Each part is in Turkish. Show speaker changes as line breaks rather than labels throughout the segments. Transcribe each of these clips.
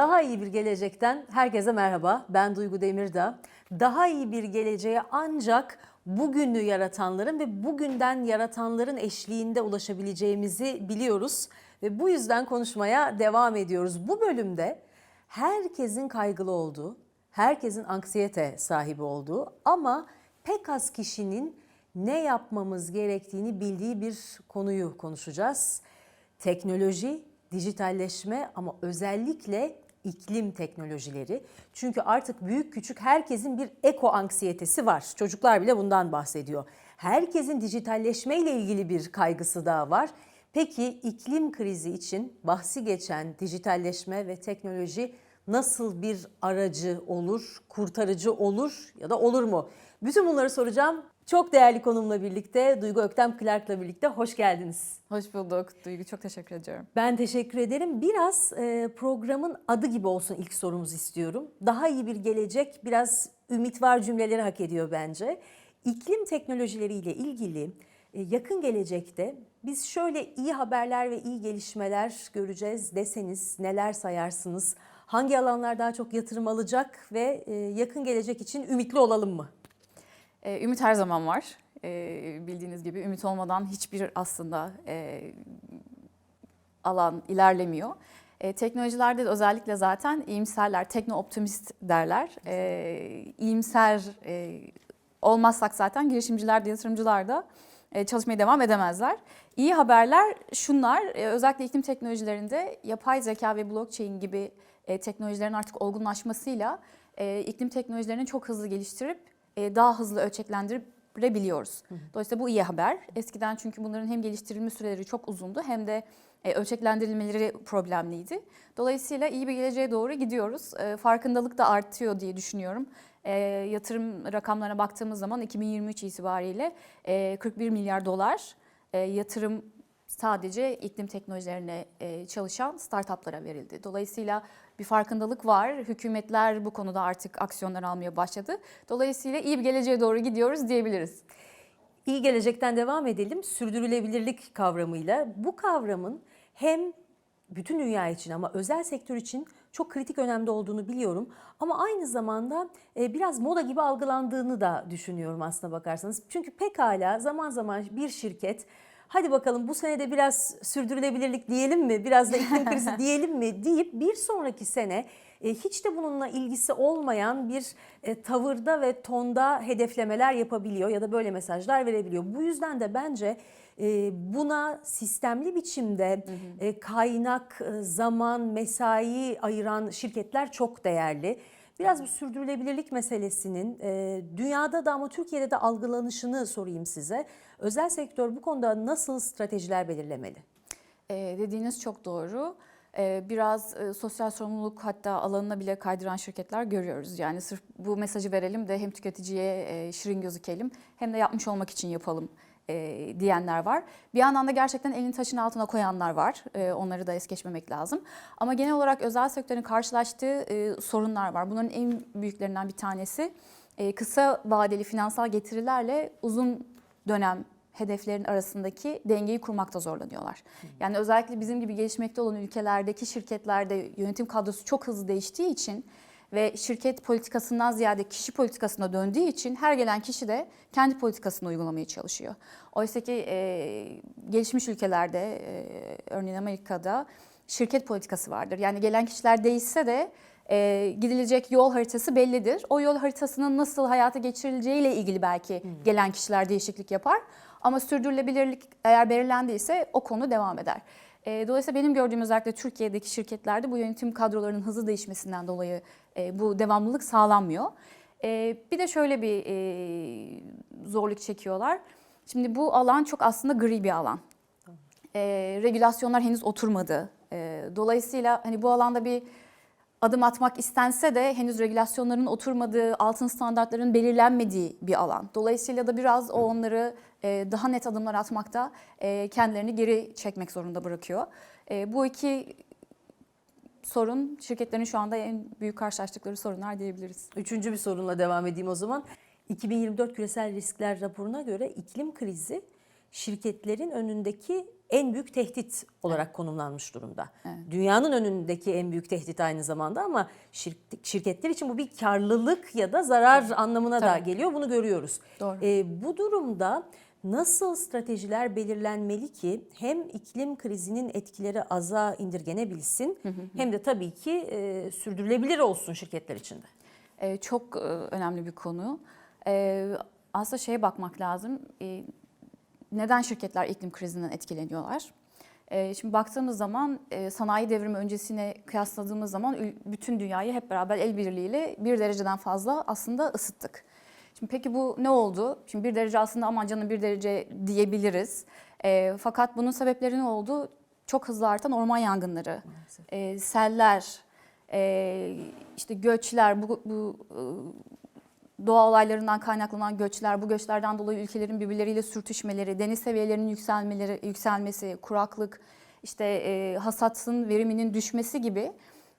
Daha iyi bir gelecekten herkese merhaba. Ben Duygu Demirdağ. Daha iyi bir geleceğe ancak bugünü yaratanların ve bugünden yaratanların eşliğinde ulaşabileceğimizi biliyoruz ve bu yüzden konuşmaya devam ediyoruz. Bu bölümde herkesin kaygılı olduğu, herkesin anksiyete sahibi olduğu ama pek az kişinin ne yapmamız gerektiğini bildiği bir konuyu konuşacağız. Teknoloji, dijitalleşme ama özellikle iklim teknolojileri. Çünkü artık büyük küçük herkesin bir eko anksiyetesi var. Çocuklar bile bundan bahsediyor. Herkesin dijitalleşme ile ilgili bir kaygısı daha var. Peki iklim krizi için bahsi geçen dijitalleşme ve teknoloji nasıl bir aracı olur, kurtarıcı olur ya da olur mu? Bütün bunları soracağım. Çok değerli konumla birlikte Duygu Öktem Clark'la birlikte hoş geldiniz.
Hoş bulduk. Duygu çok teşekkür ediyorum.
Ben teşekkür ederim. Biraz e, programın adı gibi olsun ilk sorumuzu istiyorum. Daha iyi bir gelecek biraz ümit var cümleleri hak ediyor bence. İklim teknolojileriyle ilgili e, yakın gelecekte biz şöyle iyi haberler ve iyi gelişmeler göreceğiz deseniz neler sayarsınız? Hangi alanlar daha çok yatırım alacak ve e, yakın gelecek için ümitli olalım mı?
Ee, ümit her zaman var. Ee, bildiğiniz gibi ümit olmadan hiçbir aslında e, alan ilerlemiyor. E, teknolojilerde de özellikle zaten iyimserler, tekno-optimist derler. E, iyimser e, olmazsak zaten girişimciler de yatırımcılar da e, çalışmaya devam edemezler. İyi haberler şunlar, e, özellikle iklim teknolojilerinde yapay zeka ve blockchain gibi e, teknolojilerin artık olgunlaşmasıyla e, iklim teknolojilerini çok hızlı geliştirip e, daha hızlı ölçeklendirebiliyoruz. Dolayısıyla bu iyi haber. Eskiden çünkü bunların hem geliştirilme süreleri çok uzundu hem de e, ölçeklendirilmeleri problemliydi. Dolayısıyla iyi bir geleceğe doğru gidiyoruz. E, farkındalık da artıyor diye düşünüyorum. E, yatırım rakamlarına baktığımız zaman 2023 itibariyle e, 41 milyar dolar e, yatırım sadece iklim teknolojilerine e, çalışan startuplara verildi. Dolayısıyla bir farkındalık var. Hükümetler bu konuda artık aksiyonlar almaya başladı. Dolayısıyla iyi bir geleceğe doğru gidiyoruz diyebiliriz.
İyi gelecekten devam edelim. Sürdürülebilirlik kavramıyla. Bu kavramın hem bütün dünya için ama özel sektör için çok kritik önemde olduğunu biliyorum. Ama aynı zamanda e, biraz moda gibi algılandığını da düşünüyorum aslına bakarsanız. Çünkü pekala zaman zaman bir şirket hadi bakalım bu senede biraz sürdürülebilirlik diyelim mi, biraz da iklim krizi diyelim mi deyip bir sonraki sene e, hiç de bununla ilgisi olmayan bir e, tavırda ve tonda hedeflemeler yapabiliyor ya da böyle mesajlar verebiliyor. Bu yüzden de bence e, buna sistemli biçimde kaynak, zaman, mesai ayıran şirketler çok değerli. Biraz bu sürdürülebilirlik meselesinin e, dünyada da ama Türkiye'de de algılanışını sorayım size. Özel sektör bu konuda nasıl stratejiler belirlemeli?
Ee, dediğiniz çok doğru. Ee, biraz e, sosyal sorumluluk hatta alanına bile kaydıran şirketler görüyoruz. Yani sırf bu mesajı verelim de hem tüketiciye e, şirin gözükelim hem de yapmış olmak için yapalım e, diyenler var. Bir yandan da gerçekten elini taşın altına koyanlar var. E, onları da es geçmemek lazım. Ama genel olarak özel sektörün karşılaştığı e, sorunlar var. Bunların en büyüklerinden bir tanesi e, kısa vadeli finansal getirilerle uzun dönem hedeflerin arasındaki dengeyi kurmakta zorlanıyorlar. Yani özellikle bizim gibi gelişmekte olan ülkelerdeki şirketlerde yönetim kadrosu çok hızlı değiştiği için ve şirket politikasından ziyade kişi politikasına döndüğü için her gelen kişi de kendi politikasını uygulamaya çalışıyor. Oysa ki e, gelişmiş ülkelerde, e, örneğin Amerika'da şirket politikası vardır. Yani gelen kişiler değişse de e, gidilecek yol haritası bellidir. O yol haritasının nasıl hayata geçirileceğiyle ilgili belki gelen kişiler değişiklik yapar. Ama sürdürülebilirlik eğer belirlendiyse o konu devam eder. E, dolayısıyla benim gördüğüm özellikle Türkiye'deki şirketlerde bu yönetim kadrolarının hızlı değişmesinden dolayı e, bu devamlılık sağlanmıyor. E, bir de şöyle bir e, zorluk çekiyorlar. Şimdi bu alan çok aslında gri bir alan. E, regülasyonlar henüz oturmadı. E, dolayısıyla hani bu alanda bir adım atmak istense de henüz regülasyonların oturmadığı, altın standartların belirlenmediği bir alan. Dolayısıyla da biraz o onları daha net adımlar atmakta e, kendilerini geri çekmek zorunda bırakıyor. E, bu iki sorun şirketlerin şu anda en büyük karşılaştıkları sorunlar diyebiliriz.
Üçüncü bir sorunla devam edeyim o zaman. 2024 küresel riskler raporuna göre iklim krizi şirketlerin önündeki en büyük tehdit olarak konumlanmış durumda. Dünyanın önündeki en büyük tehdit aynı zamanda ama şir- şirketler için bu bir karlılık ya da zarar anlamına da
Tabii.
geliyor. Bunu görüyoruz.
Doğru.
Ee, bu durumda nasıl stratejiler belirlenmeli ki hem iklim krizinin etkileri aza indirgenebilsin hem de tabii ki e, sürdürülebilir olsun şirketler içinde.
Ee, çok e, önemli bir konu. Ee, aslında şeye bakmak lazım. Ee, neden şirketler iklim krizinden etkileniyorlar? Ee, şimdi baktığımız zaman e, sanayi devrimi öncesine kıyasladığımız zaman bütün dünyayı hep beraber el birliğiyle bir dereceden fazla aslında ısıttık. Şimdi peki bu ne oldu? Şimdi bir derece aslında aman canım bir derece diyebiliriz. Ee, fakat bunun sebepleri ne oldu? Çok hızlı artan orman yangınları, e, seller, e, işte göçler, bu, bu e, doğa olaylarından kaynaklanan göçler, bu göçlerden dolayı ülkelerin birbirleriyle sürtüşmeleri, deniz seviyelerinin yükselmeleri, yükselmesi, kuraklık, işte e, hasatın veriminin düşmesi gibi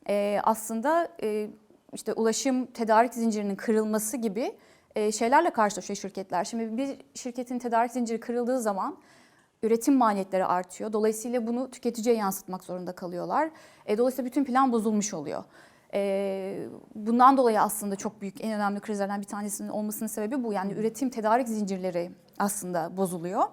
e, aslında e, işte ulaşım tedarik zincirinin kırılması gibi e, şeylerle karşılaşıyor şirketler. Şimdi bir şirketin tedarik zinciri kırıldığı zaman üretim maliyetleri artıyor. Dolayısıyla bunu tüketiciye yansıtmak zorunda kalıyorlar. E, dolayısıyla bütün plan bozulmuş oluyor. E, bundan dolayı aslında çok büyük en önemli krizlerden bir tanesinin olmasının sebebi bu. Yani üretim tedarik zincirleri aslında bozuluyor.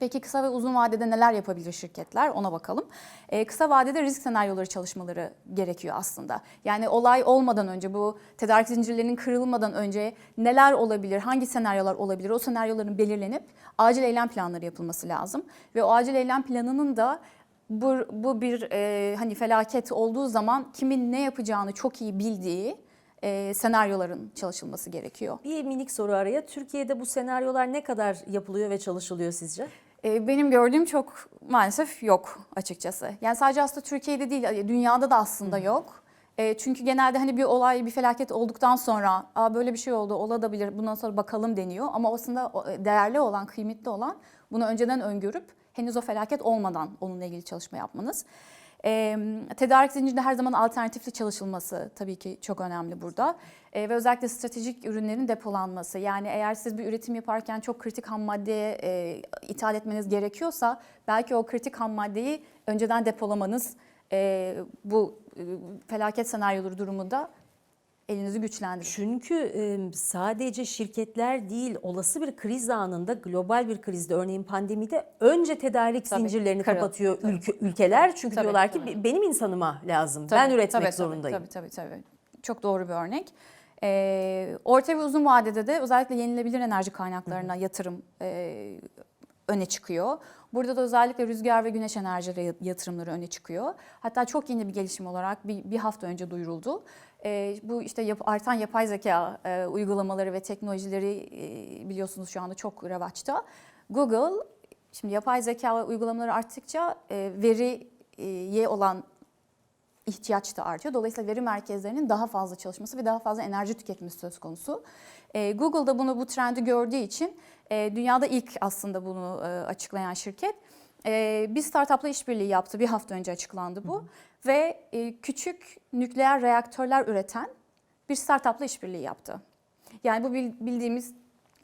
Peki kısa ve uzun vadede neler yapabilir şirketler ona bakalım. Ee, kısa vadede risk senaryoları çalışmaları gerekiyor aslında. Yani olay olmadan önce bu tedarik zincirlerinin kırılmadan önce neler olabilir, hangi senaryolar olabilir o senaryoların belirlenip acil eylem planları yapılması lazım. Ve o acil eylem planının da bu, bu bir e, hani felaket olduğu zaman kimin ne yapacağını çok iyi bildiği e, senaryoların çalışılması gerekiyor.
Bir minik soru araya. Türkiye'de bu senaryolar ne kadar yapılıyor ve çalışılıyor sizce?
E, Benim gördüğüm çok maalesef yok açıkçası. Yani sadece aslında Türkiye'de değil, dünyada da aslında yok. E, Çünkü genelde hani bir olay, bir felaket olduktan sonra Aa, böyle bir şey oldu, olabilir, bundan sonra bakalım deniyor. Ama aslında e, değerli olan, kıymetli olan bunu önceden öngörüp henüz o felaket olmadan onunla ilgili çalışma yapmanız. E, tedarik zincirinde her zaman alternatifli çalışılması tabii ki çok önemli burada. E, ve özellikle stratejik ürünlerin depolanması. Yani eğer siz bir üretim yaparken çok kritik ham maddeye e, ithal etmeniz gerekiyorsa belki o kritik ham maddeyi önceden depolamanız e, bu felaket senaryoları durumunda elinizi güçlendirir.
Çünkü sadece şirketler değil olası bir kriz anında global bir krizde örneğin pandemide önce tedarik
Tabii,
zincirlerini
kırıl,
kapatıyor
tabii.
ülke, ülkeler. Çünkü
Tabii,
diyorlar ki
tabii.
benim insanıma lazım.
Tabii,
ben üretmek
tabii,
zorundayım.
Tabii tabii tabii. Çok doğru bir örnek. Ee, orta ve uzun vadede de özellikle yenilebilir enerji kaynaklarına yatırım e, öne çıkıyor. Burada da özellikle rüzgar ve güneş enerjileri yatırımları öne çıkıyor. Hatta çok yeni bir gelişme olarak bir, bir hafta önce duyuruldu. Ee, bu işte yap- artan yapay zeka e, uygulamaları ve teknolojileri e, biliyorsunuz şu anda çok revaçta. Google şimdi yapay zeka uygulamaları arttıkça e, veriye olan ihtiyaç da artıyor. Dolayısıyla veri merkezlerinin daha fazla çalışması ve daha fazla enerji tüketmesi söz konusu. E, Google da bunu bu trendi gördüğü için e, dünyada ilk aslında bunu e, açıklayan şirket. E, bir startupla işbirliği yaptı. Bir hafta önce açıklandı bu. Ve e, küçük nükleer reaktörler üreten bir startupla işbirliği yaptı. Yani bu bil- bildiğimiz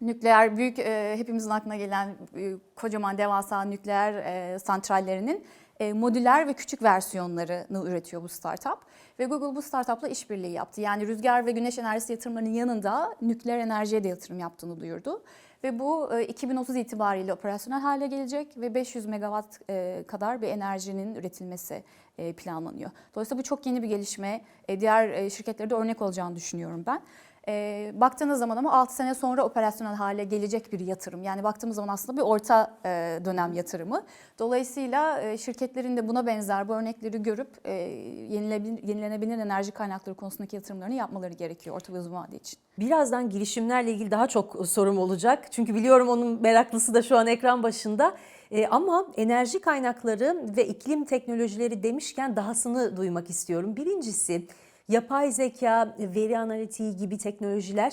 nükleer büyük e, hepimizin aklına gelen e, kocaman devasa nükleer santrallerinin e, modüler ve küçük versiyonlarını üretiyor bu startup. Ve Google bu startupla işbirliği yaptı. Yani rüzgar ve güneş enerjisi yatırımlarının yanında nükleer enerjiye de yatırım yaptığını duyurdu. Ve bu e, 2030 itibariyle operasyonel hale gelecek ve 500 megawatt e, kadar bir enerjinin üretilmesi e, planlanıyor. Dolayısıyla bu çok yeni bir gelişme. E, Diğer e, şirketlere de örnek olacağını düşünüyorum ben. E, baktığınız zaman ama 6 sene sonra operasyonel hale gelecek bir yatırım. Yani baktığımız zaman aslında bir orta e, dönem yatırımı. Dolayısıyla e, şirketlerin de buna benzer bu örnekleri görüp e, yenilebilir, yenilenebilir enerji kaynakları konusundaki yatırımlarını yapmaları gerekiyor orta ve uzun vade için.
Birazdan girişimlerle ilgili daha çok sorum olacak. Çünkü biliyorum onun meraklısı da şu an ekran başında. Ee, ama enerji kaynakları ve iklim teknolojileri demişken dahasını duymak istiyorum. Birincisi yapay zeka, veri analitiği gibi teknolojiler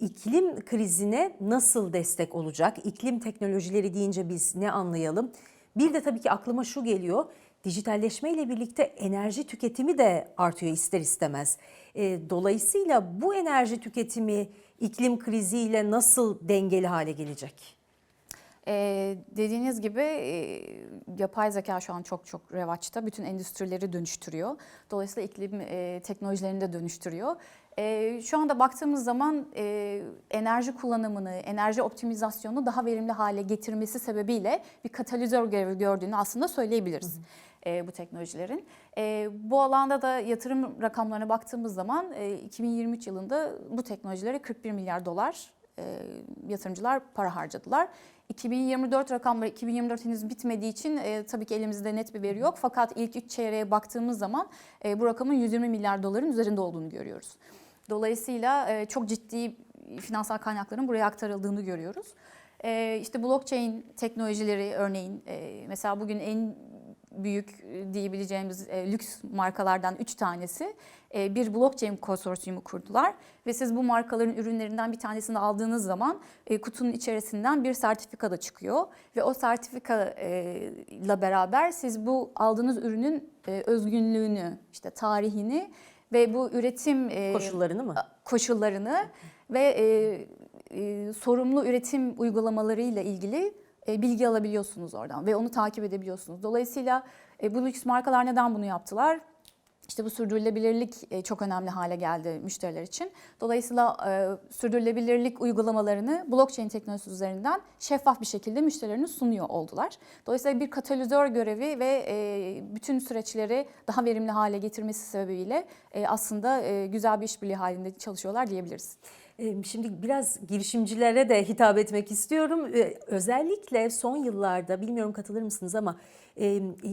iklim krizine nasıl destek olacak? İklim teknolojileri deyince biz ne anlayalım? Bir de tabii ki aklıma şu geliyor. Dijitalleşme ile birlikte enerji tüketimi de artıyor ister istemez. E, Dolayısıyla bu enerji tüketimi iklim kriziyle nasıl dengeli hale gelecek?
Ee, dediğiniz gibi e, yapay zeka şu an çok çok revaçta. Bütün endüstrileri dönüştürüyor. Dolayısıyla iklim e, teknolojilerini de dönüştürüyor. E, şu anda baktığımız zaman e, enerji kullanımını, enerji optimizasyonunu daha verimli hale getirmesi sebebiyle bir katalizör görevi gördüğünü aslında söyleyebiliriz. e, bu teknolojilerin. E, bu alanda da yatırım rakamlarına baktığımız zaman e, 2023 yılında bu teknolojilere 41 milyar dolar e, yatırımcılar para harcadılar. 2024 rakamları 2024 henüz bitmediği için e, tabii ki elimizde net bir veri yok. Fakat ilk 3 çeyreğe baktığımız zaman e, bu rakamın 120 milyar doların üzerinde olduğunu görüyoruz. Dolayısıyla e, çok ciddi finansal kaynakların buraya aktarıldığını görüyoruz. E, işte blockchain teknolojileri örneğin e, mesela bugün en büyük e, diyebileceğimiz e, lüks markalardan 3 tanesi e, bir blockchain konsorsiyumu kurdular ve siz bu markaların ürünlerinden bir tanesini aldığınız zaman e, kutunun içerisinden bir sertifika da çıkıyor ve o sertifika e, ile beraber siz bu aldığınız ürünün e, özgünlüğünü, işte tarihini ve bu üretim e,
Koşullarını mı?
koşullarını ve e, e, sorumlu üretim uygulamalarıyla ilgili bilgi alabiliyorsunuz oradan ve onu takip edebiliyorsunuz. Dolayısıyla e, bu lüks markalar neden bunu yaptılar? İşte bu sürdürülebilirlik e, çok önemli hale geldi müşteriler için. Dolayısıyla e, sürdürülebilirlik uygulamalarını blockchain teknolojisi üzerinden şeffaf bir şekilde müşterilerine sunuyor oldular. Dolayısıyla bir katalizör görevi ve e, bütün süreçleri daha verimli hale getirmesi sebebiyle e, aslında e, güzel bir işbirliği halinde çalışıyorlar diyebiliriz.
Şimdi biraz girişimcilere de hitap etmek istiyorum. Özellikle son yıllarda bilmiyorum katılır mısınız ama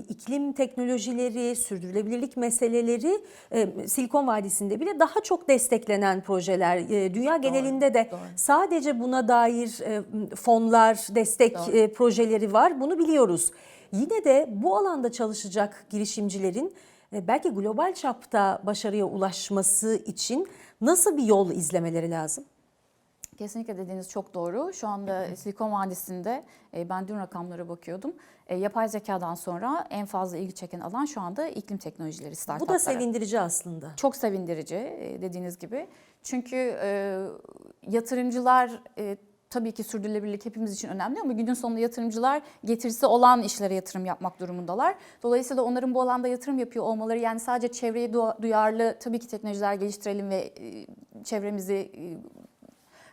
iklim teknolojileri, sürdürülebilirlik meseleleri Silikon Vadisi'nde bile daha çok desteklenen projeler. E, Dünya genelinde de
doğru.
sadece buna dair fonlar, destek
Doğru.
e, projeleri var. Bunu biliyoruz. Yine de bu alanda çalışacak girişimcilerin e, belki global çapta başarıya ulaşması için nasıl bir yol izlemeleri lazım?
Kesinlikle dediğiniz çok doğru. Şu anda Silikon Vadisi'nde e, ben dün rakamlara bakıyordum. E, Yapay zekadan sonra en fazla ilgi çeken alan şu anda iklim teknolojileri
Bu
startupları.
da sevindirici aslında.
Çok sevindirici e, dediğiniz gibi. Çünkü e, yatırımcılar e, tabii ki sürdürülebilirlik hepimiz için önemli ama günün sonunda yatırımcılar getirisi olan işlere yatırım yapmak durumundalar. Dolayısıyla onların bu alanda yatırım yapıyor olmaları yani sadece çevreye du- duyarlı tabii ki teknolojiler geliştirelim ve e, çevremizi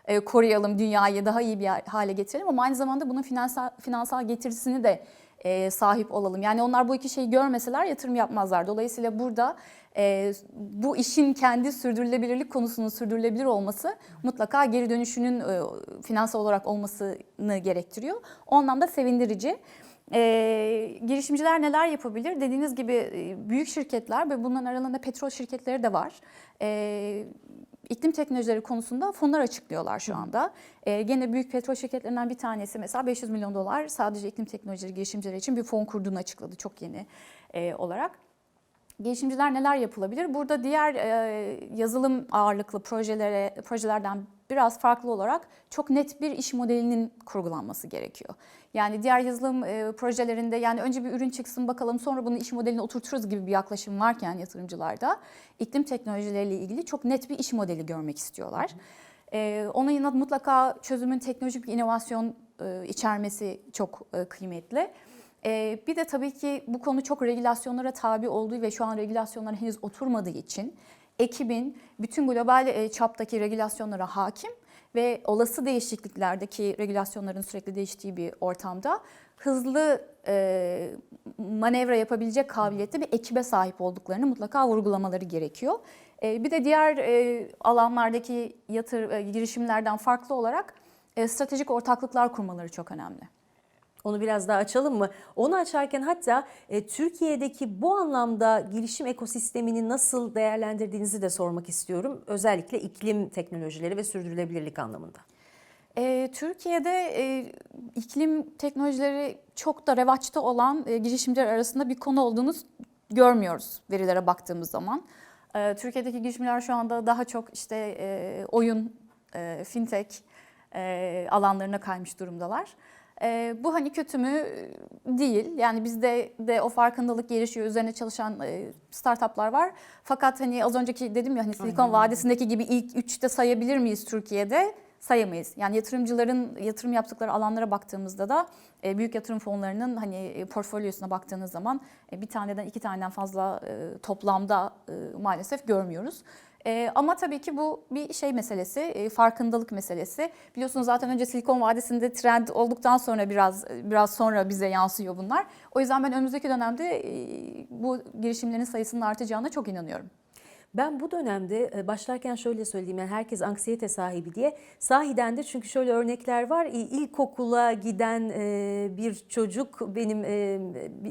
e, koruyalım, dünyayı daha iyi bir hale getirelim ama aynı zamanda bunun finansal, finansal getirisini de e, sahip olalım. Yani onlar bu iki şeyi görmeseler yatırım yapmazlar. Dolayısıyla burada e, bu işin kendi sürdürülebilirlik konusunun sürdürülebilir olması mutlaka geri dönüşünün e, finansal olarak olmasını gerektiriyor. O anlamda sevindirici. Ee, girişimciler neler yapabilir? Dediğiniz gibi e, büyük şirketler ve bunların aralarında petrol şirketleri de var. Ee, iklim teknolojileri konusunda fonlar açıklıyorlar şu anda. Ee, gene büyük petrol şirketlerinden bir tanesi mesela 500 milyon dolar sadece iklim teknolojileri girişimcileri için bir fon kurduğunu açıkladı çok yeni e, olarak. Girişimciler neler yapılabilir? Burada diğer e, yazılım ağırlıklı projelere projelerden biraz farklı olarak çok net bir iş modelinin kurgulanması gerekiyor. Yani diğer yazılım e, projelerinde yani önce bir ürün çıksın bakalım sonra bunu iş modeline oturturuz gibi bir yaklaşım varken yatırımcılarda iklim teknolojileriyle ilgili çok net bir iş modeli görmek istiyorlar. E, onun yanında mutlaka çözümün teknolojik bir inovasyon e, içermesi çok kıymetli. Ee, bir de tabii ki bu konu çok regülasyonlara tabi olduğu ve şu an regülasyonlar henüz oturmadığı için ekibin bütün global e, çaptaki regülasyonlara hakim ve olası değişikliklerdeki regülasyonların sürekli değiştiği bir ortamda hızlı e, manevra yapabilecek kabiliyette bir ekibe sahip olduklarını mutlaka vurgulamaları gerekiyor. E, bir de diğer e, alanlardaki yatır e, girişimlerden farklı olarak e, stratejik ortaklıklar kurmaları çok önemli.
Onu biraz daha açalım mı? Onu açarken hatta e, Türkiye'deki bu anlamda girişim ekosistemini nasıl değerlendirdiğinizi de sormak istiyorum. Özellikle iklim teknolojileri ve sürdürülebilirlik anlamında.
E, Türkiye'de e, iklim teknolojileri çok da revaçta olan e, girişimciler arasında bir konu olduğunu görmüyoruz verilere baktığımız zaman. E, Türkiye'deki girişimler şu anda daha çok işte e, oyun, e, fintech e, alanlarına kaymış durumdalar. E, bu hani kötü mü değil. Yani bizde de o farkındalık gelişiyor. Üzerine çalışan e, startuplar var. Fakat hani az önceki dedim ya hani Silikon Vadisi'ndeki gibi ilk üçte sayabilir miyiz Türkiye'de? sayamayız. Yani yatırımcıların yatırım yaptıkları alanlara baktığımızda da e, büyük yatırım fonlarının hani e, portfolyosuna baktığınız zaman e, bir taneden iki taneden fazla e, toplamda e, maalesef görmüyoruz. E, ama tabii ki bu bir şey meselesi, e, farkındalık meselesi. Biliyorsunuz zaten önce Silikon Vadisi'nde trend olduktan sonra biraz biraz sonra bize yansıyor bunlar. O yüzden ben önümüzdeki dönemde e, bu girişimlerin sayısının artacağına çok inanıyorum.
Ben bu dönemde e, başlarken şöyle söyleyeyim yani herkes anksiyete sahibi diye. Sahiden de çünkü şöyle örnekler var. İlkokula giden e, bir çocuk benim e,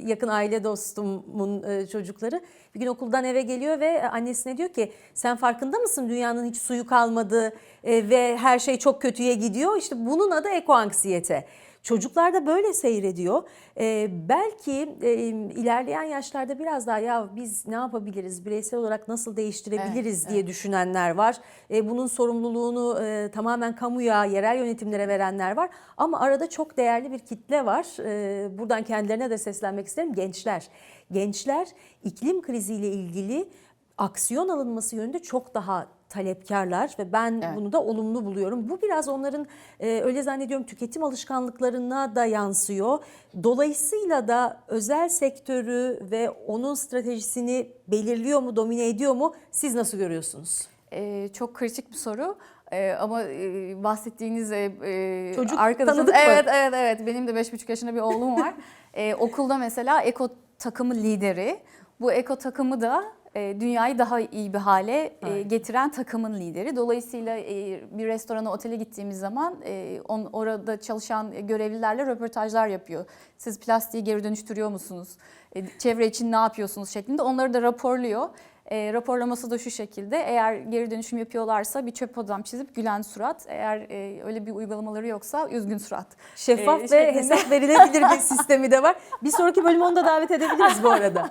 yakın aile dostumun çocukları bir gün okuldan eve geliyor ve annesine diyor ki sen farkında mısın dünyanın hiç suyu kalmadı ve her şey çok kötüye gidiyor. İşte bunun adı ekoanksiyete. Çocuklar da böyle seyrediyor. Ee, belki e, ilerleyen yaşlarda biraz daha ya biz ne yapabiliriz, bireysel olarak nasıl değiştirebiliriz
Evet,
diye düşünenler var. E, bunun sorumluluğunu e, tamamen kamuya, yerel yönetimlere verenler var. Ama arada çok değerli bir kitle var. E, buradan kendilerine de seslenmek isterim. Gençler. Gençler iklim kriziyle ilgili aksiyon alınması yönünde çok daha talepkarlar ve ben
Evet.
bunu da olumlu buluyorum. Bu biraz onların e, öyle zannediyorum tüketim alışkanlıklarına da yansıyor. Dolayısıyla da özel sektörü ve onun stratejisini belirliyor mu, domine ediyor mu? Siz nasıl görüyorsunuz?
Ee, çok kritik bir soru. Ee, ama e, bahsettiğiniz e, e,
Çocuk
arkadaşınız-
tanıdık mı?
evet, Evet evet benim de 5,5 yaşında bir oğlum var. Ee, okulda mesela eko takımı lideri. Bu eko takımı da dünyayı daha iyi bir hale e,
Evet.
getiren takımın lideri. Dolayısıyla e, bir restorana, otele gittiğimiz zaman e, orada çalışan görevlilerle röportajlar yapıyor. Siz plastiği geri dönüştürüyor musunuz? E, çevre için ne yapıyorsunuz şeklinde onları da raporluyor. E, raporlaması da şu şekilde eğer geri dönüşüm yapıyorlarsa bir çöp adam çizip gülen surat. Eğer e, öyle bir uygulamaları yoksa üzgün surat.
Şeffaf
Ee,
ve
şeklinde.
hesap verilebilir bir sistemi de var. Bir sonraki bölümü onu da davet edebiliriz bu arada.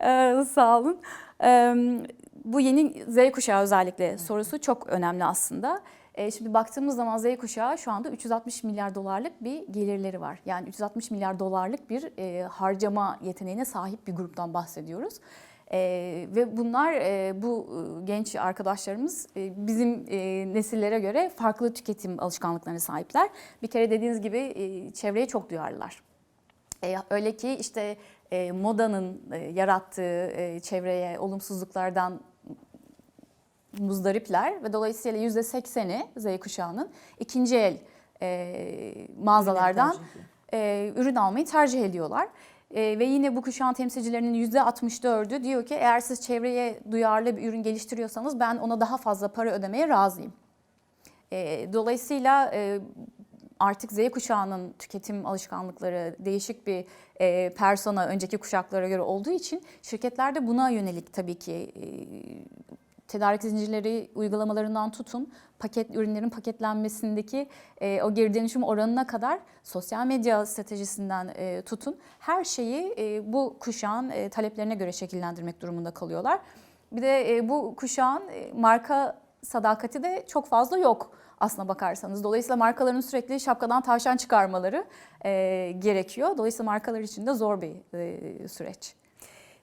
Ee, sağ olun. Ee, bu yeni Z kuşağı özellikle sorusu çok önemli aslında. Ee, şimdi baktığımız zaman Z kuşağı şu anda 360 milyar dolarlık bir gelirleri var. Yani 360 milyar dolarlık bir e, harcama yeteneğine sahip bir gruptan bahsediyoruz. Ee, ve bunlar e, bu e, genç arkadaşlarımız e, bizim e, nesillere göre farklı tüketim alışkanlıklarına sahipler. Bir kere dediğiniz gibi e, çevreye çok duyarlılar. E, öyle ki işte e, modanın e, yarattığı e, çevreye olumsuzluklardan muzdaripler ve dolayısıyla yüzde sekseni Z kuşağının ikinci el e, mağazalardan e, ürün almayı tercih ediyorlar. E, ve yine bu kuşağın temsilcilerinin yüzde 64'ü diyor ki eğer siz çevreye duyarlı bir ürün geliştiriyorsanız ben ona daha fazla para ödemeye razıyım. E, dolayısıyla e, artık Z kuşağının tüketim alışkanlıkları değişik bir e, persona önceki kuşaklara göre olduğu için şirketler de buna yönelik tabii ki e, tedarik zincirleri uygulamalarından tutun paket ürünlerin paketlenmesindeki e, o geri dönüşüm oranına kadar sosyal medya stratejisinden e, tutun her şeyi e, bu kuşağın e, taleplerine göre şekillendirmek durumunda kalıyorlar. Bir de e, bu kuşağın e, marka sadakati de çok fazla yok aslına bakarsanız. Dolayısıyla markaların sürekli şapkadan tavşan çıkarmaları e, gerekiyor. Dolayısıyla markalar için de zor bir e, süreç.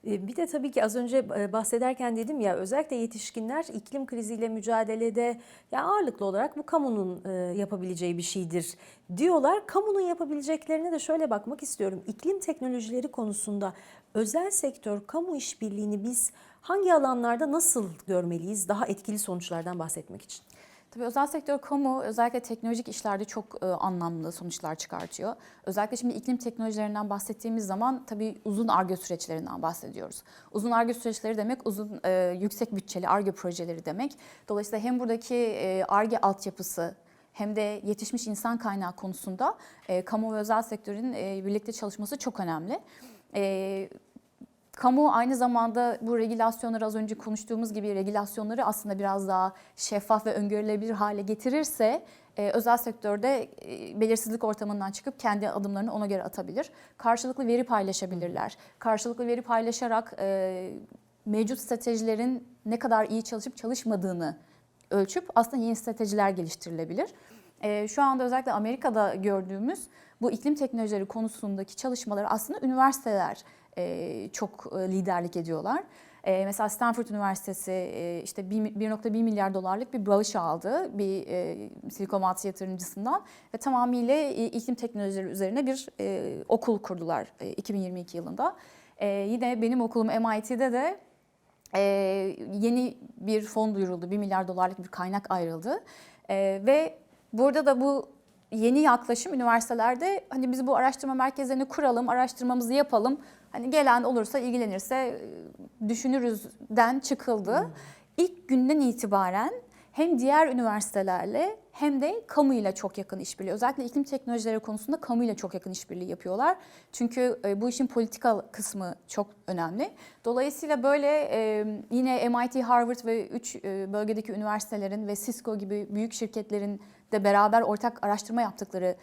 E, Bir de tabii ki az önce e, bahsederken dedim ya özellikle yetişkinler iklim kriziyle mücadelede ya ağırlıklı olarak bu kamunun e, yapabileceği bir şeydir diyorlar. Kamunun yapabileceklerine de şöyle bakmak istiyorum. İklim teknolojileri konusunda özel sektör kamu işbirliğini biz hangi alanlarda nasıl görmeliyiz? Daha etkili sonuçlardan bahsetmek için.
Tabii özel sektör kamu özellikle teknolojik işlerde çok e, anlamlı sonuçlar çıkartıyor. Özellikle şimdi iklim teknolojilerinden bahsettiğimiz zaman tabii uzun arge süreçlerinden bahsediyoruz. Uzun arge süreçleri demek uzun e, yüksek bütçeli arge projeleri demek. Dolayısıyla hem buradaki e, arge altyapısı hem de yetişmiş insan kaynağı konusunda e, kamu ve özel sektörün e, birlikte çalışması çok önemli. E, Kamu aynı zamanda bu regülasyonları az önce konuştuğumuz gibi regülasyonları aslında biraz daha şeffaf ve öngörülebilir hale getirirse e, özel sektörde e, belirsizlik ortamından çıkıp kendi adımlarını ona göre atabilir. Karşılıklı veri paylaşabilirler. Karşılıklı veri paylaşarak e, mevcut stratejilerin ne kadar iyi çalışıp çalışmadığını ölçüp aslında yeni stratejiler geliştirilebilir. Şu anda özellikle Amerika'da gördüğümüz bu iklim teknolojileri konusundaki çalışmaları aslında üniversiteler e, çok e, liderlik ediyorlar. E, mesela Stanford Üniversitesi e, işte bir- 1.1 milyar dolarlık bir bağış aldı bir e, Silikon Vadisi yatırımcısından ve tamamıyla e, iklim teknolojileri üzerine bir e, okul kurdular e, 2022 yılında. E, yine benim okulum MIT'de de e, yeni bir fon duyuruldu. 1 milyar dolarlık bir kaynak ayrıldı. E, ve burada da bu yeni yaklaşım üniversitelerde hani biz bu araştırma merkezlerini kuralım, araştırmamızı yapalım. Hani gelen olursa, ilgilenirse e, düşünürüzden çıkıldı. İlk günden itibaren hem diğer üniversitelerle hem de kamuyla çok yakın işbirliği. Özellikle iklim teknolojileri konusunda kamuyla çok yakın işbirliği yapıyorlar. Çünkü e, bu işin politikal kısmı çok önemli. Dolayısıyla böyle e, yine MIT, Harvard ve 3 bölgedeki üniversitelerin ve Cisco gibi büyük şirketlerin de beraber ortak araştırma yaptıkları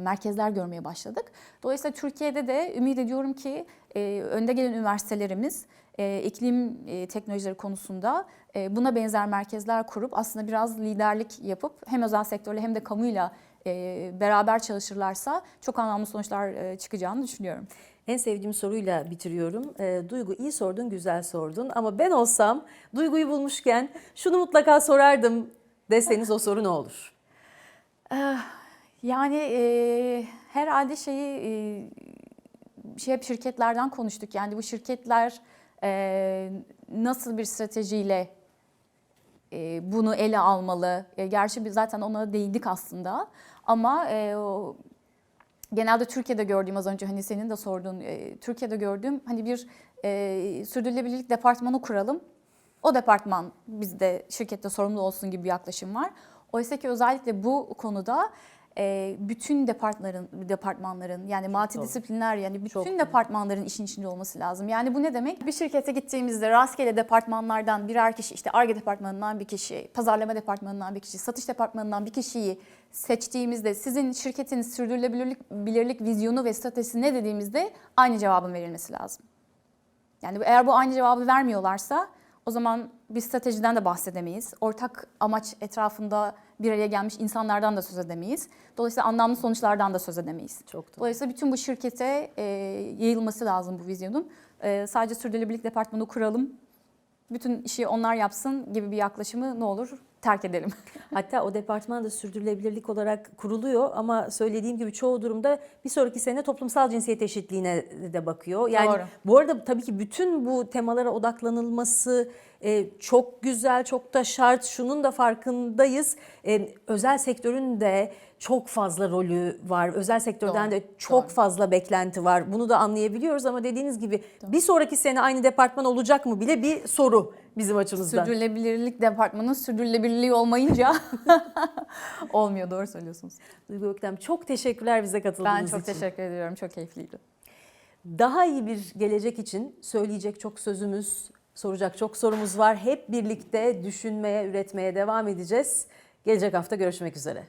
merkezler görmeye başladık. Dolayısıyla Türkiye'de de ümit ediyorum ki e, önde gelen üniversitelerimiz e, iklim e, teknolojileri konusunda e, buna benzer merkezler kurup aslında biraz liderlik yapıp hem özel sektörle hem de kamuyla e, beraber çalışırlarsa çok anlamlı sonuçlar e, çıkacağını düşünüyorum.
En sevdiğim soruyla bitiriyorum. Ee, Duygu iyi sordun, güzel sordun ama ben olsam Duygu'yu bulmuşken şunu mutlaka sorardım deseniz o soru ne olur?
Yani e, herhalde şeyi e, şey hep şirketlerden konuştuk. Yani bu şirketler e, nasıl bir stratejiyle e, bunu ele almalı? E, gerçi biz zaten ona değindik aslında. Ama e, o, genelde Türkiye'de gördüğüm az önce hani senin de sorduğun e, Türkiye'de gördüğüm hani bir e, sürdürülebilirlik departmanı kuralım. O departman bizde şirkette sorumlu olsun gibi bir yaklaşım var. Oysa ki özellikle bu konuda e, bütün departmanların departmanların yani multidisipliner yani
Çok
bütün
doğru.
departmanların işin içinde olması lazım. Yani bu ne demek? Bir şirkete gittiğimizde rastgele departmanlardan birer kişi işte ARGE departmanından bir kişi, pazarlama departmanından bir kişi, satış departmanından bir kişiyi seçtiğimizde sizin şirketin sürdürülebilirlik bilirlik vizyonu ve stratejisi ne dediğimizde aynı cevabın verilmesi lazım. Yani eğer bu aynı cevabı vermiyorlarsa o zaman bir stratejiden de bahsedemeyiz. Ortak amaç etrafında bir araya gelmiş insanlardan da söz edemeyiz. Dolayısıyla anlamlı sonuçlardan da söz edemeyiz.
Çok doğru.
Dolayısıyla bütün bu şirkete e, yayılması lazım bu vizyonun. E, sadece sürdürülebilirlik departmanı kuralım, bütün işi onlar yapsın gibi bir yaklaşımı ne olur terk edelim.
Hatta o departman da sürdürülebilirlik olarak kuruluyor ama söylediğim gibi çoğu durumda bir sonraki sene toplumsal cinsiyet eşitliğine de bakıyor. Yani
Doğru.
bu arada tabii ki bütün bu temalara odaklanılması e, çok güzel, çok da şart. Şunun da farkındayız. E, özel sektörün de çok fazla rolü var. Özel sektörden
Doğru,
de çok
doğru.
fazla beklenti var. Bunu da anlayabiliyoruz ama dediğiniz gibi bir sonraki sene aynı departman olacak mı bile bir soru bizim açımızdan.
Sürdürülebilirlik departmanının sürdürülebilirliği olmayınca olmuyor doğru söylüyorsunuz.
Duygu Öktem çok teşekkürler bize katıldığınız
Ben çok
için.
teşekkür ediyorum. Çok keyifliydi.
Daha iyi bir gelecek için söyleyecek çok sözümüz, soracak çok sorumuz var. Hep birlikte düşünmeye, üretmeye devam edeceğiz. Gelecek hafta görüşmek üzere.